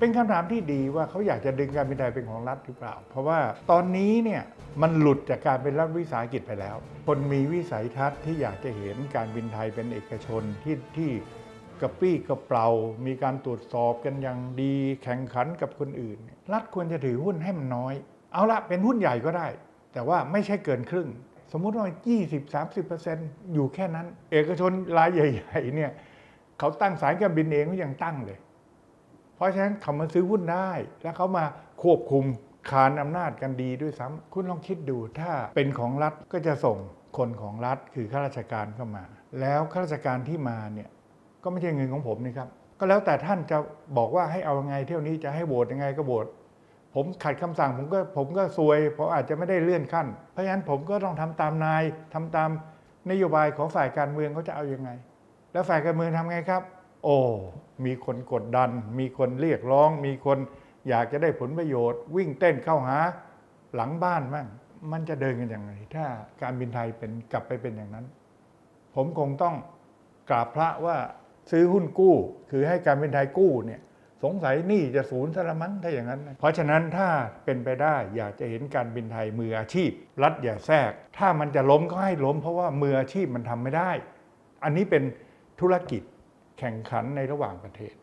เป็นคำถามที่ดีว่าเขาอยากจะดึงการบินไทยเป็นของรัฐหรือเปล่า เพราะว่าตอนนี้เนี่ยมันหลุดจากการเป็นรัฐวิสาหกิจไปแล้ว คนมีวิสัยทัศน์ที่อยากจะเห็นการบินไทยเป็นเอกชนที่ที่กระปี้กระเป๋ามีการตรวจสอบกันอย่างดี แข่งขันกับคนอื่น รัฐควรจะถือหุ้นให้มันน้อย เอาละเป็นหุ้นใหญ่ก็ได้ แต่ว่าไม่ใช่เกินครึ่ง สมมุติว่า 20-30%อยู่แค่นั้น เอกชนรายใหญ่ ๆเนี่ยเขาตั้งสายการบินเองก็ยังตั้งเลย เพราะฉะนั้นเขามาซื้อหุ้นได้ แล้วเขามาควบคุมคานอำนาจกันดีด้วยซ้ำคุณลองคิดดูถ้าเป็นของรัฐก็จะส่งคนของรัฐคือข้าราชการเข้ามา แล้วข้าราชการที่มาเนี่ยก็ไม่ใช่เงินของผมนี่ครับ ก็แล้วแต่ท่านจะบอกว่าให้เอายังไงเที่ยวนี้จะให้โหวตยังไงก็โหวตผมขัดคำสั่งผมก็ผมก็ซวยเพราะอาจจะไม่ได้เลื่อนขั้น เพราะฉะนั้นผมก็ต้องทำตามนายทำตามนโยบายของฝ่ายการเมืองเขาจะเอายังไง แล้วฝ่ายการเมืองทำไงครับ โอ้ มีคนกดดัน มีคนเรียกร้อง มีคนอยากจะได้ผลประโยชน์ วิ่งเต้นเข้าหาหลังบ้านมั่งมันจะเดินกันอยังไงถ้าการบินไทยเป็นกลับไปเป็นอย่างนั้น ผมคงต้องกราบพระว่าซื้อหุ้นกู้ คือให้การบินไทยกู้เนี่ยสงสัยนี่จะศูนย์ซะละมั้งถ้าอย่างนั้น เพราะฉะนั้นถ้าเป็นไปได้อยากจะเห็นการบินไทยมืออาชีพ รัฐอย่าแทรก ถ้ามันจะล้มก็ให้ล้ม เพราะว่ามืออาชีพมันทำไม่ได้ อันนี้เป็นธุรกิจ แข่งขันในระหว่างประเทศ